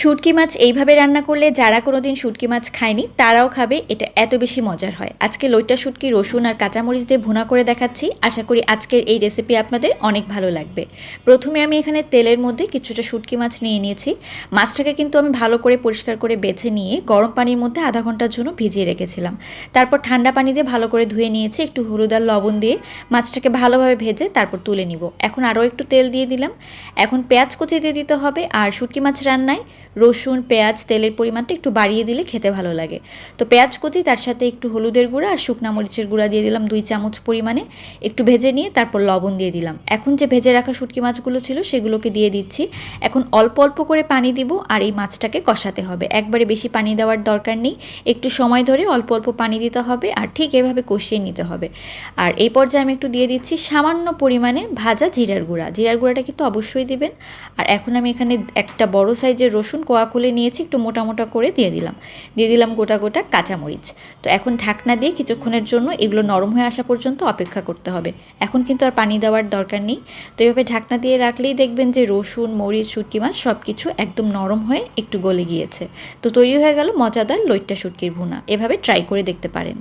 শুটকি মাছ এইভাবে রান্না করলে যারা কোনোদিন শুটকি মাছ খায়নি, তারাও খাবে, এটা এত বেশি মজার হয়। আজকে লইটা শুটকি, রসুন আর কাঁচামরিচ দিয়ে ভুনা করে দেখাচ্ছি। আশা করি আজকের এই রেসিপি আপনাদের অনেক ভালো লাগবে। প্রথমে আমি এখানে তেলের মধ্যে কিছুটা শুটকি মাছ নিয়ে নিয়েছি। মাছটাকে কিন্তু আমি ভালো করে পরিষ্কার করে বেছে নিয়ে গরম পানির মধ্যে আধা ঘণ্টার জন্য ভিজিয়ে রেখেছিলাম। তারপর ঠান্ডা পানি দিয়ে ভালো করে ধুয়ে নিয়েছি, একটু হলুদ আর লবণ দিয়ে। মাছটাকে ভালোভাবে ভেজে তারপর তুলে নিব। এখন আরও একটু তেল দিয়ে দিলাম। এখন পেঁয়াজ কুচি দিয়ে দিতে হবে আর শুটকি মাছ রান্নায় রসুন, পেঁয়াজ, তেলের পরিমাণটা একটু বাড়িয়ে দিলে খেতে ভালো লাগে। তো পেঁয়াজ কুচি, তার সাথে একটু হলুদের গুঁড়া আর শুকনা মরিচের গুঁড়া দিয়ে দিলাম দুই চামচ পরিমাণে। একটু ভেজে নিয়ে তারপর লবণ দিয়ে দিলাম। এখন যে ভেজে রাখা শুটকি মাছগুলো ছিল সেগুলোকে দিয়ে দিচ্ছি। এখন অল্প অল্প করে পানি দিব আর এই মাছটাকে কষাতে হবে। একবারে বেশি পানি দেওয়ার দরকার নেই। একটু সময় ধরে অল্প অল্প পানি দিতে হবে আর ঠিক এভাবে কষিয়ে নিতে হবে। আর এই পর্যায়ে আমি একটু দিয়ে দিচ্ছি সামান্য পরিমাণে ভাজা জিরার গুঁড়া। জিরার গুঁড়াটা কিন্তু অবশ্যই দিবেন। আর এখন আমি এখানে একটা বড় সাইজের রসুন কোয়া খুলে নিয়েছি, একটু মোটা মোটা করে দিয়ে দিলাম। দিয়ে দিলাম গোটা গোটা কাঁচামরিচ। তো এখন ঢাকনা দিয়ে কিছুক্ষণের জন্য এগুলো নরম হয়ে আসা পর্যন্ত অপেক্ষা করতে হবে। এখন কিন্তু আর পানি দেওয়ার দরকার নেই। তো এভাবে ঢাকনা দিয়ে রাখলেই দেখবেন যে রসুন, মরিচ, শুটকি মাছ সব কিছু একদম নরম হয়ে একটু গলে গিয়েছে। তো তৈরি হয়ে গেল মজাদার লইট্টা শুটকির ভুনা। এভাবে ট্রাই করে দেখতে পারেন।